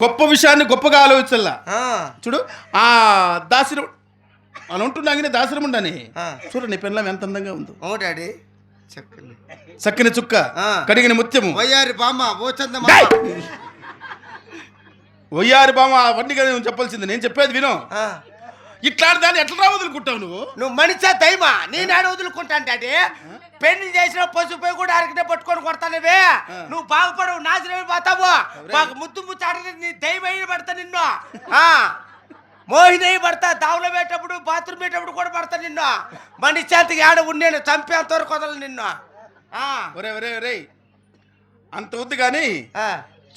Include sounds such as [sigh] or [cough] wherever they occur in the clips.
గొప్ప విషయాన్ని గొప్పగా ఆలోచించల్లా. ఆ, చూడు ఆ దాసిరం అని ఉంటున్నాగానే దాసిరం ఉండని. చూడు నీ పిల్లం ఎంత అందంగా ఉందో. ఓ డాడీ చక్కని చుక్క. కడిగిన ముత్యము. వయ్యారి బామ్మ ఓ చందమ్మ. డేయ్! ఒయ్యారి బామ అవన్నీ నువ్వు చెప్పాల్సింది నేను చెప్పేది విను. ఇట్లాంటి దాన్ని ఎట్లా వదులుకుంటావు నువ్వు? నువ్వు మనిషా దైమా నేను ఆడ వదులుకుంటాను డాడీ. పెళ్ళి చేసిన పసుపై కూడా అరకిటే పట్టుకొని కొడతానవే నువ్వు బాగుపడవు నాశనమే పోతావు. మాకు ముద్దు అడిగి నీ దైవం పడతా నిన్ను. మోహిని పడతా దావులో పెట్టేటప్పుడు బాత్రూమ్ పెట్టేటప్పుడు కూడా పడతా నిన్ను. మనిషాంతికి ఆడ ఉండేను చంపేంత వరకు వదలను నిన్ను. ఆ, ఒరే ఒరే ఒరే అంత వద్దు కానీ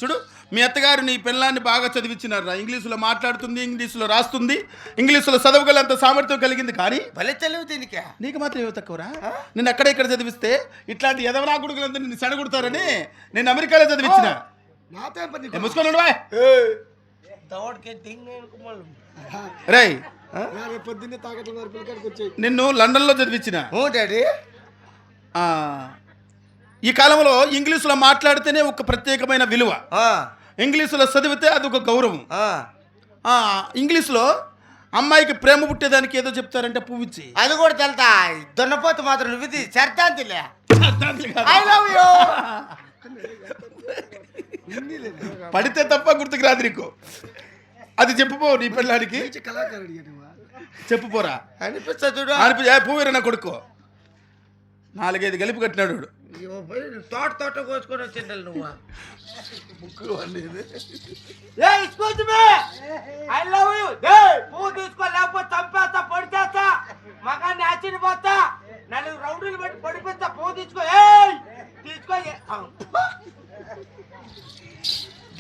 చూడు మీ అత్తగారు నీ పిల్లాన్ని బాగా చదివించినారా ఇంగ్లీషులో మాట్లాడుతుంది ఇంగ్లీషులో రాస్తుంది ఇంగ్లీషులో చదవగలంత సామర్థ్యం కలిగింది కానీ భలే తెలివి దీనికి. నీకు మాత్రం ఏమో తక్కువరా? నిన్ను అక్కడ ఇక్కడ చదివిస్తే ఇట్లాంటి ఎదవనా కొడుకులంతా నిన్ను సెడగొడతారని నేను అమెరికాలో చదివించిన మూసుకొని రేయ్ పొద్దున్నే తాగట్ల వరకు పిల్లకాడికి వచ్చాయి. నిన్ను లండన్లో చదివించిన ఓ డాడీ. ఆ, ఈ కాలంలో ఇంగ్లీషులో మాట్లాడితేనే ఒక ప్రత్యేకమైన విలువ. ఆ, ఇంగ్లీషులో చదివితే అది ఒక గౌరవం. ఆ. ఆ, ఇంగ్లీష్లో అమ్మాయికి ప్రేమ పుట్టేదానికి ఏదో చెప్తారంటే పువ్విచ్చి. అది కూడా తెలుతా. దున్నపోతు మాత్రం నువ్వు ఇది సర్దాంతిలే ఐ లవ్ యూ పడితే తప్ప గుర్తుకు రాదు నీకు. అది చెప్పుపో నీ పిల్లాడికి చెప్పుపోరా. అనిపిస్తా చూడు. అనిపి ఏ పువ్వేరా నా కొడుకు. నాలుగైదు కలిపి కట్టినాడు తోట తోట కోసుకొని వచ్చిండాలి నువ్వు. ఏ excuse me. I love పువ్వు తీసుకో లేకపోతే చంపేస్తా పొడిచేస్తా. మగాన్ని ఆచిన పోతా నలుగు రౌండ్లు పెట్టి పొడిపిస్తా పువ్వు తీసుకో. ఏయ్ తీసుకో.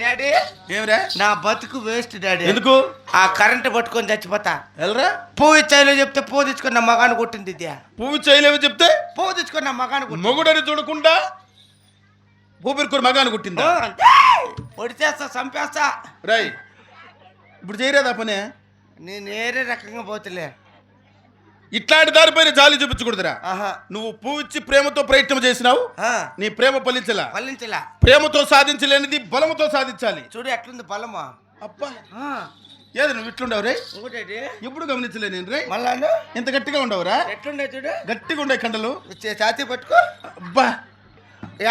డాడీ ఏమిరా? నా బతుకు వేస్ట్ డాడీ. ఎందుకు? ఆ కరెంట్ పట్టుకొని చచ్చిపోతా. వెళ్ళరా పువ్వు ఇచ్చాయిలో చెప్తే పువ్వు తీసుకొని నా మగాన్ని కొట్టింది పువ్వు చేయలేవు చెప్తే? పువ్వు తీసుకొని నా కొట్టింది. మొగుడని చూడకుండా ఊపిరికొరు మగాను కుట్టిందా? పొడిచేస్తా చంపేస్తా. రై ఇప్పుడు చేయరేదా పనే? నేను ఏరే రకంగా పోతులే. ఇట్లాంటి దారిపైన జాలి చూపించకూడదురా. నువ్వు పువ్వు ఇచ్చి ప్రేమతో ప్రయత్నం చేసినావు నీ ప్రేమ ఫలించలా? పల్లించలా ప్రేమతో సాధించలేనిది బలముతో సాధించాలి. చూడు ఎట్లుంది బలమా? అబ్బా. ఏది నువ్వు ఇట్లుండవు రే? ఇంకోటేటి? ఎప్పుడు గమనించలే నేను రే. మళ్ళాను ఇంత గట్టిగా ఉండవురా ఎట్లుండే చూడు? గట్టిగా ఉండే కండలు. వచ్చే ఛాతీ పట్టుకో. అబ్బా.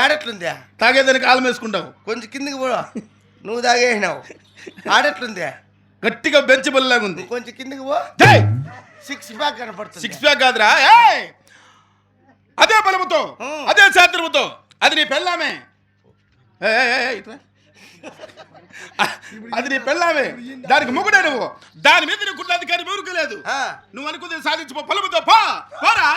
ఆడెట్లుంది? తాగేదానికి ఆలం వేసుకుంటావు కొంచెం కిందికి పో. నువ్వు తాగేసినావు. ఆడెట్లుంది? గట్టిగా బెంచ్ బల్లాగా ఉంది కొంచెం కిందికి పో! సిక్స్ ప్యాక్ కనపడుతుంది. సిక్స్ ప్యాక్ కాదురా. ఏయ్! అదే బలముతో. అదే శాస్త్రముతో అది నీ పెళ్ళామే. ఏయ్, ఏయ్, ఏయ్, ఇట్రా. అది నీ పెళ్ళామే. దానికి ముగ్గుడే నువ్వు. దాని మీద నీకు అధికారి ఊరుకు లేదు. ఆ, నువ్వు అనుకుంది సాధించుకో పొలముతో పో. పోరా.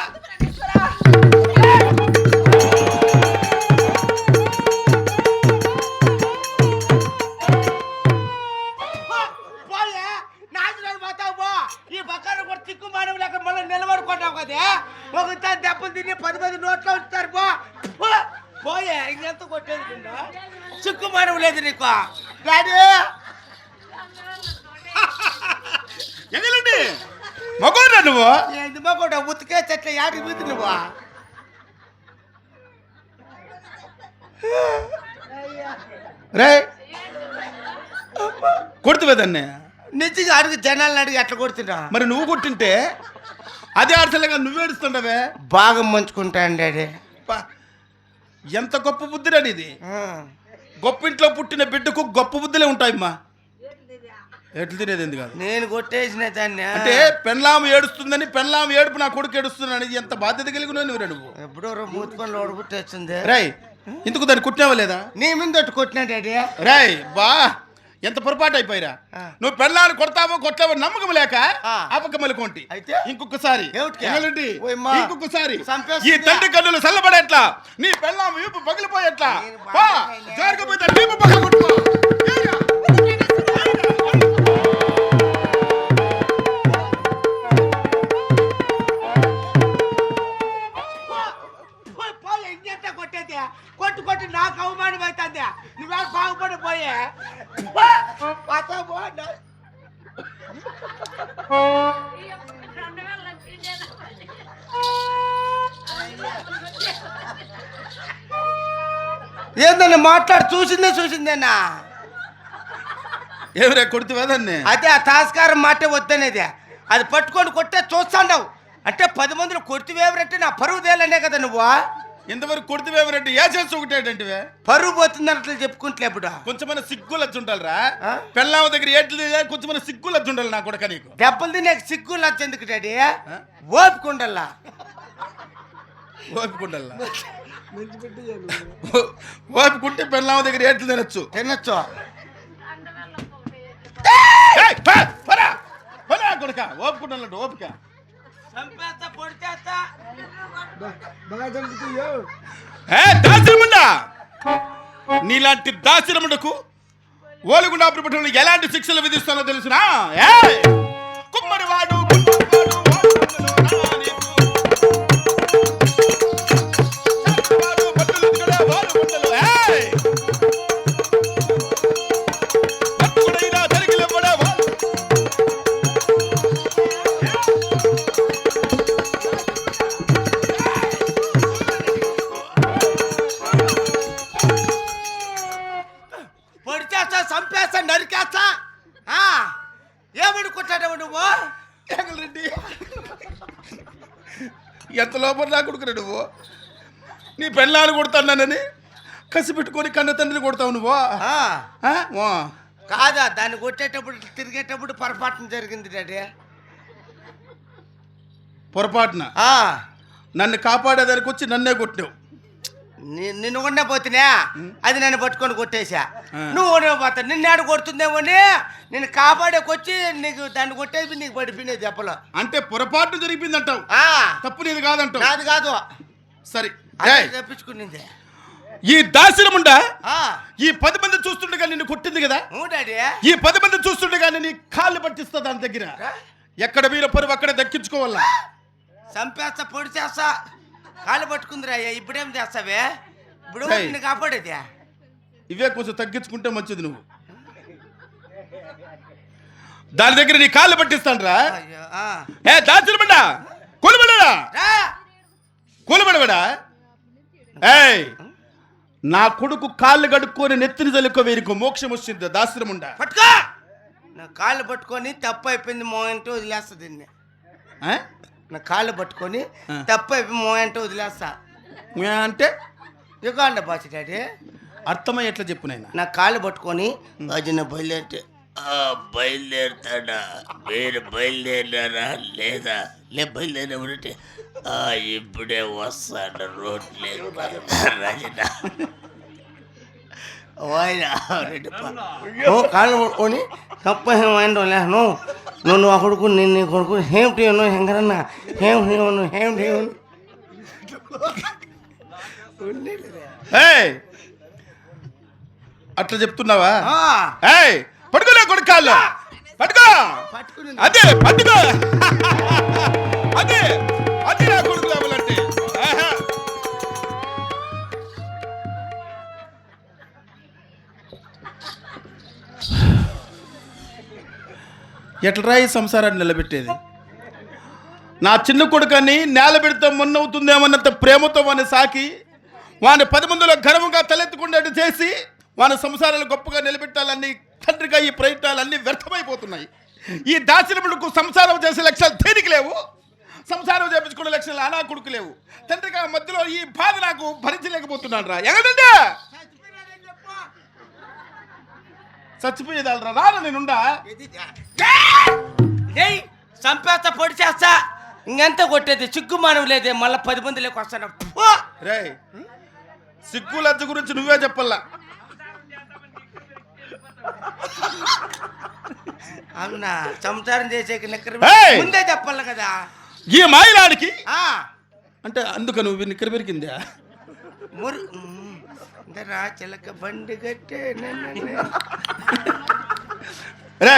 కదా ఒకసారి దెబ్బలు తిని పది మంది నోట్లో ఉంచుతారు పో. పోయే ఇంకెంత కొట్టేది చిక్కు మానవు లేదు నీకు. డాడీ ఎగలండి మగోరా నువ్వు? ఎందుమో కూడా ఉతికే చెట్ల యాడి మీద నువ్వు? రే. కొడుతువేదాన్ని నిజంగా అడుగు జనాలను అడిగి ఎట్లా కొడుతున్నా మరి నువ్వు కొట్టింటే అదే ఆడసలేగా నువ్వు ఏడుస్తుండవే? బాగా మంచుకుంటాను డాడీ. అబ్బా, ఎంత గొప్ప బుద్ధిరా నీది? గొప్ప ఇంట్లో పుట్టిన బిడ్డకు గొప్ప బుద్ధులే ఉంటాయమ్మా. ఎట్లు తినేది ఎందుకు కాదు? నేను కొట్టేసిన దాన్ని అంటే పెన్లాం ఏడుస్తుందని పెన్లాం ఏడుపు నా కొడుకు ఏడుస్తున్నాను ఇది ఎంత బాధ్యత కలిగిన నువ్వురా నువ్వు? ఎప్పుడో మూతి పనులు ఓడగొట్టేస్తుంది రాయ్ ఇందుకు దాన్ని కుట్టినావా లేదా? నీ మీద కొట్టినా డాడీ. రాయ్ బా. ఎంత పొరపాటు అయిపోయిరా. నువ్వు పెళ్ళాన్ని కొడతావో కొట్టావో నమ్మకం లేక ఆ. అపకమలు కొంటి. అయితే? ఇంకొకసారి. ఇంకొకసారి? ఈ తండ్రి కన్నులు చల్లబడేట్లా? నీ పెళ్ళాం వీపు పగిలిపోయేట్లా? జరగబోతే వీపు పగలగొట్టుకో. ఏందన్నా మాట్లాడు చూసిందే చూసిందేనా? ఏమిరా కొడుతువా దాన్ని అదే ఆ తాస్కారం మాట వద్దనేది. అది పట్టుకొని కొట్టే చూస్తాండవు. అంటే పది మందిలో కొట్టివేవరంటే నా పరువు తేలనే కదా నువ్వు? ఇంతవరకు కొడుతువేమరంటే ఏ చేసి ఒకటేటంటివే పరువు పోతుంది అట్లా చెప్పుకుంటే ఇప్పుడు. కొంచెమైన సిగ్గులు వచ్చుంటారా ఆ? పెళ్ళామ దగ్గర ఏట్లు కొంచెమైన సిగ్గులు వచ్చుండాలి నా కొడక నీకు. దెబ్బలు తినే సిగ్గు నచ్చేందుకు డాడీ? ఓపుకుండల్లా ఓపికండల్లా ఓపికుంటే పెళ్ళామ దగ్గర ఏట్లు తినొచ్చు. తినొచ్చు? కొడక ఓపుకుండాలంట ఓపిక. ఏ దాసిరముండా నీలాంటి దాసిరముండకు ఓలుగుండా ఎలాంటి శిక్షలు విధిస్తానో తెలుసునా? ఏయ్! ఆ, ఏమనుకుంటాడవు నువ్వు? రెడ్డి ఎంత లోపల నా కొడుకురా నువ్వు? నీ పెళ్ళాన్ని కొడతానని కసి పెట్టుకొని కన్న తండ్రిని కొడతావు నువ్వు. కాదా దాన్ని కొట్టేటప్పుడు తిరిగేటప్పుడు పొరపాటున జరిగింది డాడీ. పొరపాటున? నన్ను కాపాడేదానికి వచ్చి నన్నే కొట్టినావు. నిన్ను ఉండే పోతున్నా అది నన్ను పట్టుకొని కొట్టేశా. నువ్వు ఉండే పోతా. నిన్నేడు కొడుతుందేమోని నేను కాపాడేకొచ్చి నీకు దాన్ని కొట్టేసి నీకు పడిపోయినాయి దెబ్బలు. అంటే పొరపాటు జరిగింది అంటావు ఆ, తప్పు నీది కాదంటావు. నాది కాదు. సరే తప్పించుకునింది. ఈ దాసిరముండా ఆ, ఈ పది మంది చూస్తుండగా నిన్ను కొట్టింది కదా? ఈ పది మంది చూస్తుండగా నీ కాళ్ళు పట్టిస్తా దాని దగ్గర. ఎక్కడ వీర పరువు అక్కడ దక్కించుకోవాలా? చంపేస్తా పొడి చేస్తా కాళ్ళు పట్టుకుందిరా అయ్యా ఇప్పుడేం చేస్తావే? ఇప్పుడు ఏయ్. నిన్ను కాపాడేది. ఇవే కొంచెం తగ్గించుకుంటే మంచిది నువ్వు. దాని దగ్గర నీ కాళ్ళు అయ్యో, ఆ. ఏ దాచిరమండా కొలుబడరా రా. కొలుబడబడా ఏయ్ నా కొడుకు కాళ్ళు కడుక్కొని నెత్తిని తలుకో వీరికి మోక్షం వచ్చింది దాశ్రముండా పట్టుకో. నా కాళ్ళు పట్టుకొని తప్పు అయిపోయింది మోయంటే వదిలేస్తా దీన్ని. ఆ? నా కాళ్ళు పట్టుకొని. తప్పు మోయంటే వదిలేస్తా. మే అంటే? యుగాండ బాచి డాడీ. అర్థమై ఎట్లా చెప్పు నాయన? నా కాళ్ళు పట్టుకొని భజన బయలుదేరితే. ఆ, బయలుదేరుతాడా? మీరు బయలుదేరినారా? లేదా? లే బయలుదేరినప్పుడంటే ఆ, ఇప్పుడే వస్తాడు రోడ్ లేదు రజన? కాళ్ళు పట్టుకొని తప్ప ఏమైందో లేను నువ్వు నువ్వు ఆ కొడుకు నేను నీ కొడుకు నువ్వు హెంగరన్నా ఏమిటి నువ్వు ఏమిటి ఏయ్! అట్లా చెప్తున్నావా? ఏయ్! పట్టుకో నా కొడుకు కాళ్ళు పట్టుకో పట్టుకుని అదే పట్టుకో! [laughs] అదే అది నా కొడుకు. ఎట్లరా ఈ సంసారాన్ని నిలబెట్టేది? నా చిన్న కొడుకని నేల పెడితే మొన్నవుతుందేమన్నంత ప్రేమతో వాని సాకి వాని పది మందిలో గర్వంగా తలెత్తుకునేట్టు చేసి వాని సంసారాలు గొప్పగా నిలబెట్టాలని తండ్రిగా ఈ ప్రయత్నాలన్నీ వ్యర్థమైపోతున్నాయి. ఈ దాచినములకు సంసారం చేసే లక్ష్యాలు దేనికి లేవు? సంసారం చేపించుకునే లక్ష్యాలు అనా కొడుకు లేవు. తండ్రిగా మధ్యలో ఈ బాధ నాకు భరించలేకపోతున్నాను రా ఎగదండి చచ్చిపోయేదాలరా రారా నేనుండా. ఏయ్ చంపేస్తా పొడి చేస్తా. ఇంకెంత కొట్టేది? సిగ్గు మానవ లేదే. మళ్ళీ పది మందిలోకి వస్తాను. ఫు! రే సిగ్గు లజ్జ గురించి నువ్వే చెప్పల్లా. అవునా సంసారం చేసేకి నిక్కర! ముందే చెప్పాలి కదా. ఈ మాయలాడికి ఆ. అంటే అందుక నువ్వు నిక్కర పెరిగిందా? మురు చిలక బండి కట్టే. రే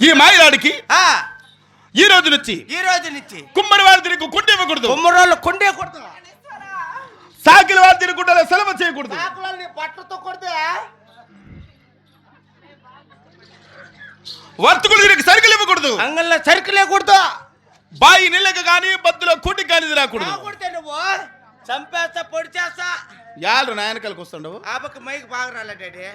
ఈ మాయలాడికి ఆ, ఈ రోజు నుంచి ఈ రోజు నుంచి కుమ్మరి వారి తిరిగి కుండ ఇవ్వకూడదు. కుమ్మరోళ్ళు కొండే కొడతా సాకిల వారి తిరిగి కుండలో సెలవు చేయకూడదు. బట్టలతో కొడితే వర్తకులు తిరిగి సరుకులు ఇవ్వకూడదు. అంగల్లో సరుకులే కొడుతూ. బాయి నీళ్ళకి కానీ బద్దులో కూటికి కానీ రాకూడదు కొడితే నువ్వు? చంపేస్తా పొడి చేస్తా. యాళ్ళు నాయనకాలకు వస్తుండవు. ఆపకి మైకి బాగా రాలే డాడీ.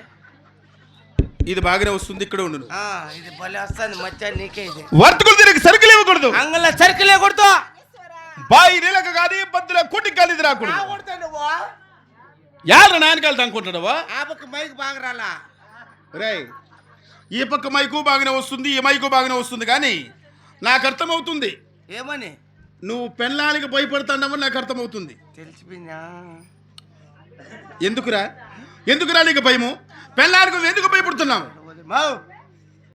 ఇది బాగానే వస్తుంది ఇక్కడ ఉండు ఆ, ఇది భలే వస్తుంది మధ్య నీకే ఇది. వర్తకులు తిరిగి సరుకులు ఇవ్వకూడదు. అంగళ్ళ సరుకులే కొడుతూ. బాయి నీళ్ళకు కానీ బద్దుల కొట్టికి కానీ ఇది రాకూడదు. కొడతా నువ్వు. యారు నాయనకాలు అనుకుంటాడవా ఆ పక్క మైక్ బాగా రాలా. రే ఈ పక్క మైకు బాగానే వస్తుంది ఈ మైకు బాగానే వస్తుంది కానీ నాకు అర్థమవుతుంది. ఏమని? నువ్వు పెళ్ళానికి భయపడుతున్నావని నాకు అర్థమవుతుంది. తెలిసిపోయిందా? ఎందుకురా? ఎందుకురా నీకు భయము? పెళ్ళానికి నువ్వు ఎందుకు భయపడుతున్నావు?